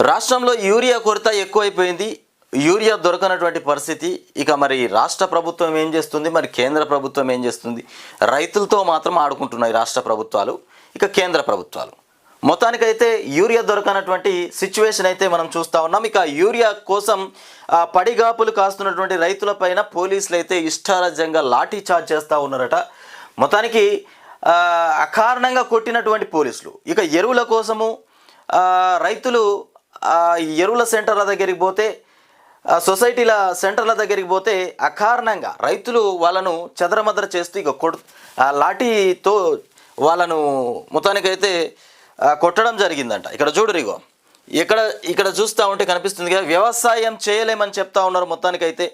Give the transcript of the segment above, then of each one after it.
రాష్ట్రంలో యూరియా కొరత ఎక్కువైపోయింది. యూరియా దొరకనటువంటి పరిస్థితి. ఇక మరి రాష్ట్ర ప్రభుత్వం ఏం చేస్తుంది? మరి కేంద్ర ప్రభుత్వం ఏం చేస్తుంది? రైతులతో మాత్రం ఆడుకుంటున్నాయి రాష్ట్ర ప్రభుత్వాలు. ఇక కేంద్ర ప్రభుత్వాలు. మొత్తానికైతే యూరియా దొరకనటువంటి సిచ్యువేషన్ అయితే మనం చూస్తూ ఉన్నాం. ఇక యూరియా కోసం పడిగాపులు కాస్తున్నటువంటి రైతులపైన పోలీసులు అయితే ఇష్టారాజ్యంగా లాఠీ చార్జ్ చేస్తూ ఉన్నారట. మొత్తానికి అకారణంగా కొట్టినటువంటి పోలీసులు. ఇక ఎరువుల కోసము రైతులు ఎరువుల సెంటర్ల దగ్గరికి పోతే సొసైటీల సెంటర్ల దగ్గరికి పోతే అకారణంగా రైతులు వాళ్ళను చెదరమదర చేస్తూ ఇక కొడు లాఠీతో వాళ్ళను మొత్తానికైతే కొట్టడం జరిగిందంట. ఇక్కడ చూడు ఇగో. ఇక్కడ ఇక్కడ చూస్తూ ఉంటే కనిపిస్తుంది కదా వ్యవసాయం చేయలేమని చెప్తా ఉన్నారు మొత్తానికైతే.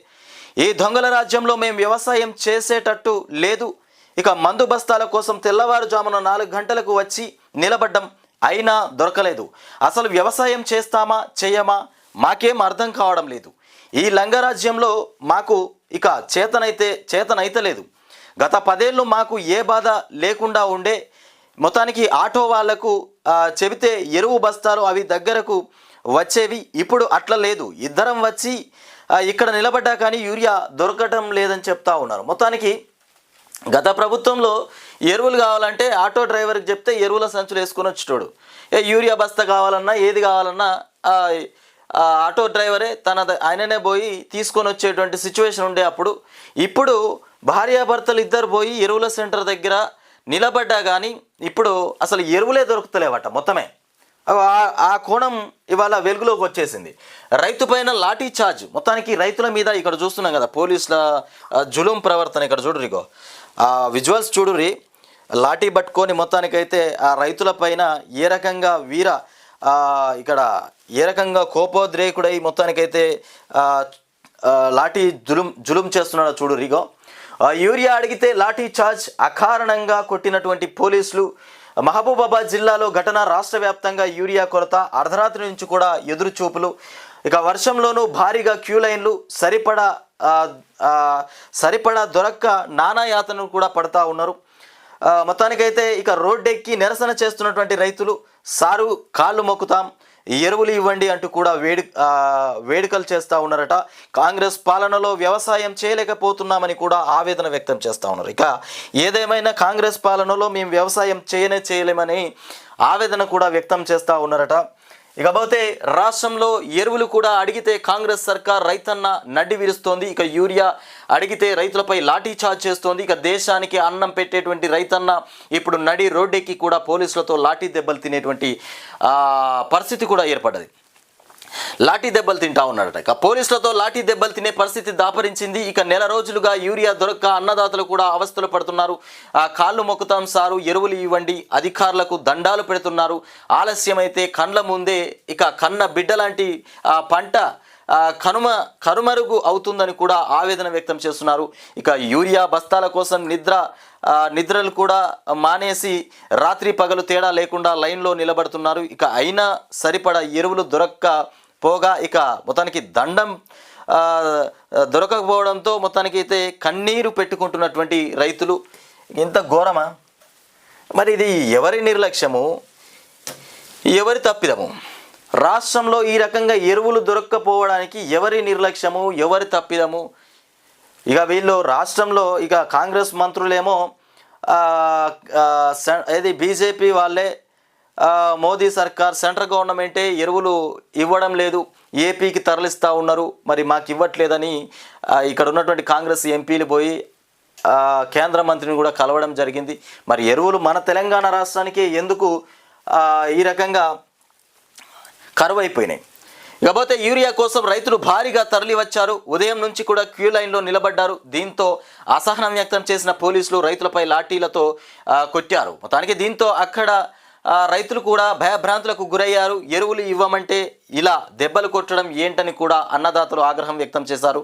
ఈ దొంగల రాజ్యంలో మేము వ్యవసాయం చేసేటట్టు లేదు. ఇక మందు బస్తాల కోసం తెల్లవారుజామున నాలుగు గంటలకు వచ్చి నిలబడ్డం అయినా దొరకలేదు. అసలు వ్యవసాయం చేస్తామా చేయమా? మాకేం అర్థం కావడం లేదు. ఈ లంగరాజ్యంలో మాకు ఇక చేతనైతే చేతనైతలేదు. గత పదేళ్ళు మాకు ఏ బాధ లేకుండా ఉండే మొత్తానికి ఆటో వాళ్ళకు చెబితే ఎరువు బస్తాలు అవి దగ్గరకు వచ్చేవి ఇప్పుడు అట్లా లేదు. ఇద్దరం వచ్చి ఇక్కడ నిలబడ్డా కానీ యూరియా దొరకటం లేదని చెప్తా ఉన్నారు. మొత్తానికి గత ప్రభుత్వంలో ఎరువులు కావాలంటే ఆటో డ్రైవర్కి చెప్తే ఎరువుల సంచులు వేసుకొని వచ్చేటోడు. ఏ యూరియా బస్తా కావాలన్నా ఏది కావాలన్నా ఆటో డ్రైవరే తన ఆయననే పోయి తీసుకొని వచ్చేటువంటి సిచ్యువేషన్ ఉండే అప్పుడు ఇప్పుడు భార్యాభర్తలు ఇద్దరు పోయి ఎరువుల సెంటర్ దగ్గర నిలబడ్డా కానీ ఇప్పుడు అసలు ఎరువులే దొరుకుతలేవట మొత్తమే. ఆ- కోణం ఇవాళ వెలుగులోకి వచ్చేసింది. రైతు పైన లాఠీ చార్జ్. మొత్తానికి రైతుల మీద ఇక్కడ చూస్తున్నాం కదా పోలీసుల జులుం ప్రవర్తన. ఇక్కడ చూడురిగో ఆ విజువల్స్ చూడురి లాఠీ పట్టుకొని మొత్తానికైతే ఆ రైతుల పైన ఏ రకంగా వీర ఇక్కడ ఏ రకంగా కోపోద్రేకుడై మొత్తానికైతే లాఠీ జులుం జులుం చేస్తున్నాడో చూడు రిగో. యూరియా అడిగితే లాఠీ చార్జ్ అకారణంగా కొట్టినటువంటి పోలీసులు మహబూబాబాద్ జిల్లాలో ఘటన రాష్ట్ర వ్యాప్తంగా యూరియా కొరత అర్ధరాత్రి నుంచి కూడా ఎదురుచూపులు ఇక వర్షంలోనూ భారీగా క్యూ లైన్లు సరిపడా సరిపడా దొరక్క నానా యాతనలు కూడా పడతా ఉన్నారు. మొత్తానికైతే ఇక రోడ్డెక్కి నిరసన చేస్తున్నటువంటి రైతులు సారు కాళ్ళు మొక్కుతాం ఎరువులు ఇవ్వండి అంటూ కూడా వేడి వేడుకలు చేస్తూ ఉన్నారట. కాంగ్రెస్ పాలనలో వ్యవసాయం చేయలేకపోతున్నామని కూడా ఆవేదన వ్యక్తం చేస్తూ ఉన్నారు. ఇక ఏదేమైనా కాంగ్రెస్ పాలనలో మేము వ్యవసాయం చేయనే చేయలేమని ఆవేదన కూడా వ్యక్తం చేస్తూ ఉన్నారట. ఇకపోతే రాష్ట్రంలో ఎరువులు కూడా అడిగితే కాంగ్రెస్ సర్కార్ రైతన్న నడ్డి విరుస్తోంది. ఇక యూరియా అడిగితే రైతులపై లాఠీ చార్జ్ చేస్తోంది. ఇక దేశానికి అన్నం పెట్టేటువంటి రైతన్న ఇప్పుడు నడి రోడ్డెక్కి కూడా పోలీసులతో లాఠీ దెబ్బలు తినేటువంటి పరిస్థితి కూడా ఏర్పడ్డది. లాఠీ దెబ్బలు తింటా ఉన్నాడట. ఇక పోలీసులతో లాఠీ దెబ్బలు తినే పరిస్థితి దాపరించింది. ఇక నెల రోజులుగా యూరియా దొరక్క అన్నదాతలు కూడా అవస్థలు పడుతున్నారు. కాళ్ళు మొక్కుతాం సారు ఎరువులు ఇవ్వండి అధికారులకు దండాలు పెడుతున్నారు. ఆలస్యమైతే కండ్ల ముందే ఇక కన్న బిడ్డ లాంటి పంట కనుమ కనుమరుగు అవుతుందని కూడా ఆవేదన వ్యక్తం చేస్తున్నారు. ఇక యూరియా బస్తాల కోసం నిద్ర నిద్రలు కూడా మానేసి రాత్రి పగలు తేడా లేకుండా లైన్లో నిలబడుతున్నారు. ఇక అయినా సరిపడా ఎరువులు దొరక్క పోగా ఇక మొత్తానికి దండం దొరకకపోవడంతో మొత్తానికి అయితే కన్నీరు పెట్టుకుంటున్నటువంటి రైతులు. ఇంత ఘోరమా? మరి ఇది ఎవరి నిర్లక్ష్యము? ఎవరి తప్పిదము? రాష్ట్రంలో ఈ రకంగా ఎరువులు దొరక్కపోవడానికి ఎవరి నిర్లక్ష్యము? ఎవరి తప్పిదము? ఇక వీళ్ళు రాష్ట్రంలో ఇక కాంగ్రెస్ మంత్రులేమో సె- ఏది బీజేపీ వాళ్ళే మోదీ సర్కార్ సెంట్రల్ గవర్నమెంటే ఎరువులు ఇవ్వడం లేదు. ఏపీకి తరలిస్తూ ఉన్నారు. మరి మాకు ఇవ్వట్లేదని ఇక్కడ ఉన్నటువంటి కాంగ్రెస్ ఎంపీలు పోయి కేంద్ర మంత్రిని కూడా కలవడం జరిగింది. మరి ఎరువులు మన తెలంగాణ రాష్ట్రానికి ఎందుకు ఈ రకంగా కరువు అయిపోయినాయి ఇకపోతే యూరియా కోసం రైతులు భారీగా తరలి వచ్చారు ఉదయం నుంచి కూడా క్యూ లైన్లో నిలబడ్డారు. దీంతో అసహనం వ్యక్తం చేసిన పోలీసులు రైతులపై లాఠీలతో కొట్టారు. మొత్తానికి దీంతో అక్కడ రైతులు కూడా భయభ్రాంతులకు గురయ్యారు. ఎరువులు ఇవ్వమంటే ఇలా దెబ్బలు కొట్టడం ఏంటని కూడా అన్నదాతలు ఆగ్రహం వ్యక్తం చేశారు.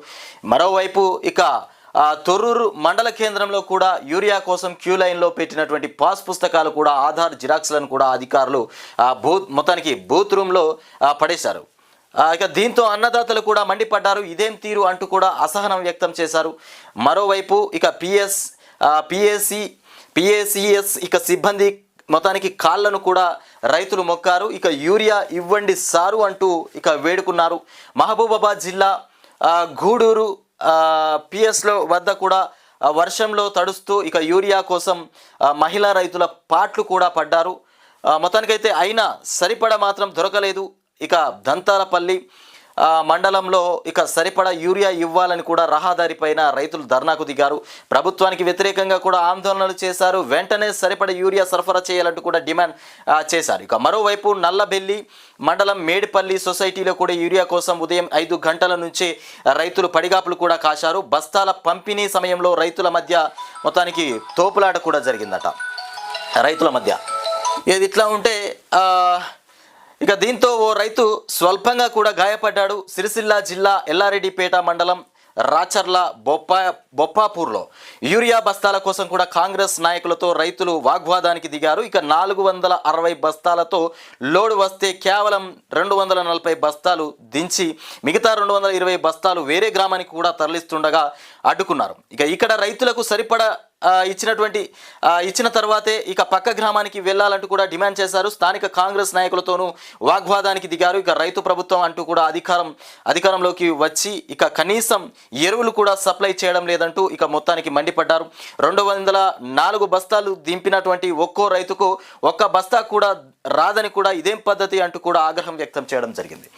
మరోవైపు ఇక తొర్రూరు మండల కేంద్రంలో కూడా యూరియా కోసం క్యూ లైన్లో పెట్టినటువంటి పాస్ పుస్తకాలు కూడా ఆధార్ జిరాక్స్లను కూడా అధికారులు బూత్ మొత్తానికి బూత్ రూమ్లో పడేశారు. ఇక దీంతో అన్నదాతలు కూడా మండిపడ్డారు. ఇదేం తీరు అంటూ కూడా అసహనం వ్యక్తం చేశారు. మరోవైపు ఇక పిఎస్ పిఎస్సి పిఏసిఎస్ ఇక సిబ్బంది మొత్తానికి కాళ్ళను కూడా రైతులు మొక్కారు. ఇక యూరియా ఇవ్వండి సారు అంటూ ఇక వేడుకున్నారు. మహబూబాబాద్ జిల్లా గూడూరు పిఎస్లో వద్ద కూడా వర్షంలో తడుస్తూ ఇక యూరియా కోసం మహిళా రైతుల పాట్లు కూడా పడ్డారు. మొత్తానికైతే అయినా సరిపడ మాత్రం దొరకలేదు. ఇక దంతాలపల్లి మండలంలో ఇక సరిపడా యూరియా ఇవ్వాలని కూడా రహదారిపైన రైతులు ధర్నాకు దిగారు. ప్రభుత్వానికి వ్యతిరేకంగా కూడా ఆందోళనలు చేశారు. వెంటనే సరిపడ యూరియా సరఫరా చేయాలంటూ కూడా డిమాండ్ చేశారు. ఇక మరోవైపు నల్లబెల్లి మండలం మేడిపల్లి సొసైటీలో కూడా యూరియా కోసం ఉదయం ఐదు గంటల నుంచే రైతులు పడిగాపులు కూడా కాశారు. బస్తాల పంపిణీ సమయంలో రైతుల మధ్య మొత్తానికి తోపులాట కూడా జరిగిందట. రైతుల మధ్య. ఇది ఇట్లా ఉంటే ఆ, ఇక దీంతో ఓ రైతు స్వల్పంగా కూడా గాయపడ్డాడు సిరిసిల్ల జిల్లా ఎల్లారెడ్డిపేట మండలం రాచర్ల బొప్పా బొప్పాపూర్లో. యూరియా బస్తాల కోసం కూడా కాంగ్రెస్ నాయకులతో రైతులు వాగ్వాదానికి దిగారు. ఇక నాలుగు వందల అరవై బస్తాలతో లోడు వస్తే కేవలం రెండు వందల నలభై బస్తాలు దించి మిగతా రెండు వందల ఇరవై బస్తాలు వేరే గ్రామానికి కూడా తరలిస్తుండగా అడ్డుకున్నారు. ఇక ఇక్కడ రైతులకు సరిపడా ఇచ్చినటువంటి ఇచ్చిన తర్వాతే ఇక పక్క గ్రామానికి వెళ్ళాలంటూ కూడా డిమాండ్ చేశారు. స్థానిక కాంగ్రెస్ నాయకులతోనూ వాగ్వాదానికి దిగారు. ఇక రైతు ప్రభుత్వం అంటూ కూడా అధికారం అధికారంలోకి వచ్చి ఇక కనీసం ఎరువులు కూడా సప్లై చేయడం లేదంటూ ఇక మొత్తానికి మండిపడ్డారు. రెండు వందల నాలుగు బస్తాలు దింపినటువంటి ఒక్కో రైతుకు ఒక్క బస్తా కూడా రాదని కూడా ఇదేం పద్ధతి అంటూ కూడా ఆగ్రహం వ్యక్తం చేయడం జరిగింది.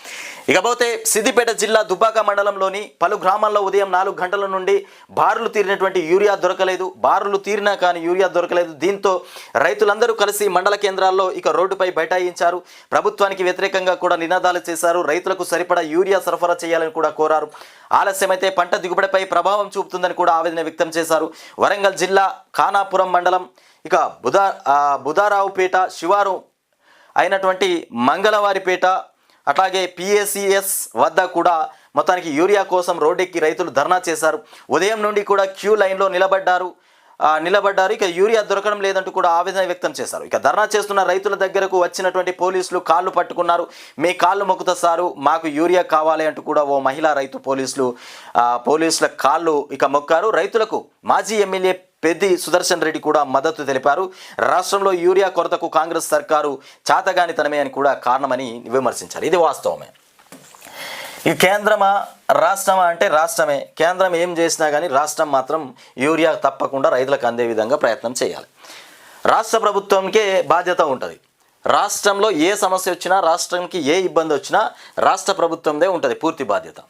ఇకపోతే సిద్దిపేట జిల్లా దుబ్బాక మండలంలోని పలు గ్రామాల్లో ఉదయం నాలుగు గంటల నుండి బారులు తీరినటువంటి యూరియా దొరకలేదు. బారులు తీరినా కానీ యూరియా దొరకలేదు. దీంతో రైతులందరూ కలిసి మండల కేంద్రాల్లో ఇక రోడ్డుపై బైఠాయించారు. ప్రభుత్వానికి వ్యతిరేకంగా కూడా నినాదాలు చేశారు. రైతులకు సరిపడా యూరియా సరఫరా చేయాలని కూడా కోరారు. ఆలస్యమైతే పంట దిగుబడిపై ప్రభావం చూపుతుందని కూడా ఆవేదన వ్యక్తం చేశారు. వరంగల్ జిల్లా ఖానాపురం మండలం ఇక బుధా బుధారావుపేట శివారు అయినటువంటి మంగళవారిపేట అట్లాగే పిఎస్సిఎస్ వద్ద కూడా మొత్తానికి యూరియా కోసం రోడ్డెక్కి రైతులు ధర్నా చేశారు. ఉదయం నుండి కూడా క్యూ లైన్లో నిలబడ్డారు. నిలబడ్డారు. ఇక యూరియా దొరకడం లేదంటూ కూడా ఆవేదన వ్యక్తం చేశారు. ఇక ధర్నా చేస్తున్న రైతుల దగ్గరకు వచ్చినటువంటి పోలీసులు కాళ్ళు పట్టుకున్నారు. మీ కాళ్ళు మొక్కుతా సారు మాకు యూరియా కావాలి అంటూ కూడా ఓ మహిళా రైతు పోలీసులు పోలీసుల కాళ్ళు ఇక మొక్కారు. రైతులకు మాజీ ఎమ్మెల్యే పెద్ది సుదర్శన్ రెడ్డి కూడా మద్దతు తెలిపారు. రాష్ట్రంలో యూరియా కొరతకు కాంగ్రెస్ సర్కారు చాతగానితనమే అని కూడా కారణమని విమర్శించారు. ఇది వాస్తవమే. ఈ కేంద్రమా రాష్ట్రమా అంటే రాష్ట్రమే. కేంద్రం ఏం చేసినా కానీ రాష్ట్రం మాత్రం యూరియా తప్పకుండా రైతులకు అందే విధంగా ప్రయత్నం చేయాలి. రాష్ట్ర ప్రభుత్వంకే బాధ్యత ఉంటుంది. రాష్ట్రంలో ఏ సమస్య వచ్చినా రాష్ట్రానికి ఏ ఇబ్బంది వచ్చినా రాష్ట్ర ప్రభుత్వందే ఉంటుంది పూర్తి బాధ్యత.